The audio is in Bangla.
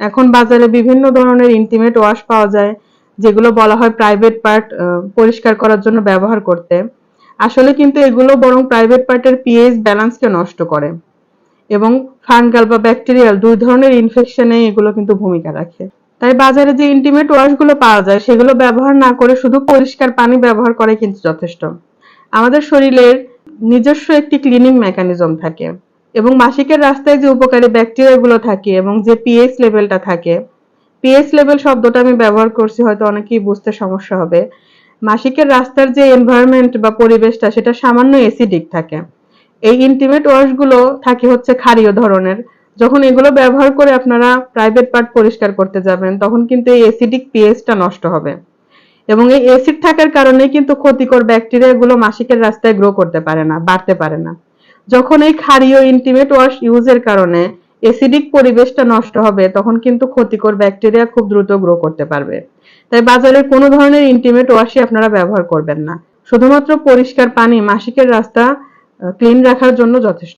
এখন বাজারে বিভিন্ন ধরনের ইন্টিমেট ওয়াশ পাওয়া যায়, যেগুলো বলা হয় প্রাইভেট পার্ট পরিষ্কার করার জন্য ব্যবহার করতে। আসলে কিন্তু এগুলো বরং প্রাইভেট পার্টের পিএইচ ব্যালেন্সকে নষ্ট করে এবং ফাঙ্গাল বা ব্যাকটেরিয়াল দুই ধরনের ইনফেকশনে এগুলো কিন্তু ভূমিকা রাখে। তাই বাজারে যে ইন্টিমেট ওয়াশগুলো পাওয়া যায়, সেগুলো ব্যবহার না করে শুধু পরিষ্কার পানি ব্যবহার করে কিন্তু যথেষ্ট। আমাদের শরীরের নিজস্ব একটি ক্লিনিং মেকানিজম থাকে। এবং মাসিকের রাস্তায় যে উপকারী ব্যাকটেরিয়াগুলো থাকে এবং যে পিএইচ লেভেলটা থাকে পিএইচ লেভেল শব্দটা আমি ব্যবহার করছি, হয়তো অনেকেই বুঝতে সমস্যা হবে। মাসিকের রাস্তার যে এনভায়রনমেন্ট বা পরিবেশটা, সেটা সামান্য অ্যাসিডিক থাকে। এই ইন্টিমেট ওয়াশগুলো থাকে হচ্ছে ক্ষারীয় ধরনের। যখন এগুলো ব্যবহার করে আপনারা প্রাইভেট পার্ট পরিষ্কার করতে যাবেন, তখন কিন্তু এই অ্যাসিডিক পিএইচটা নষ্ট হবে। এবং এই অ্যাসিড থাকার কারণে কিন্তু ক্ষতিকর ব্যাকটেরিয়াগুলো মাসিকের রাস্তায় গ্রো করতে পারে না, বাড়তে পারে না। যখন এই ক্ষারীয় ইন্টিমেট ওয়াশ ইউজের কারণে অ্যাসিডিক পরিবেশটা নষ্ট হবে, তখন কিন্তু ক্ষতিকর ব্যাকটেরিয়া খুব দ্রুত গ্রো করতে পারবে। তাই বাজারের কোনো ধরনের ইন্টিমেট ওয়াশই আপনারা ব্যবহার করবেন না। শুধুমাত্র পরিষ্কার পানি মাসিকের রাস্তা ক্লিন রাখার জন্য যথেষ্ট।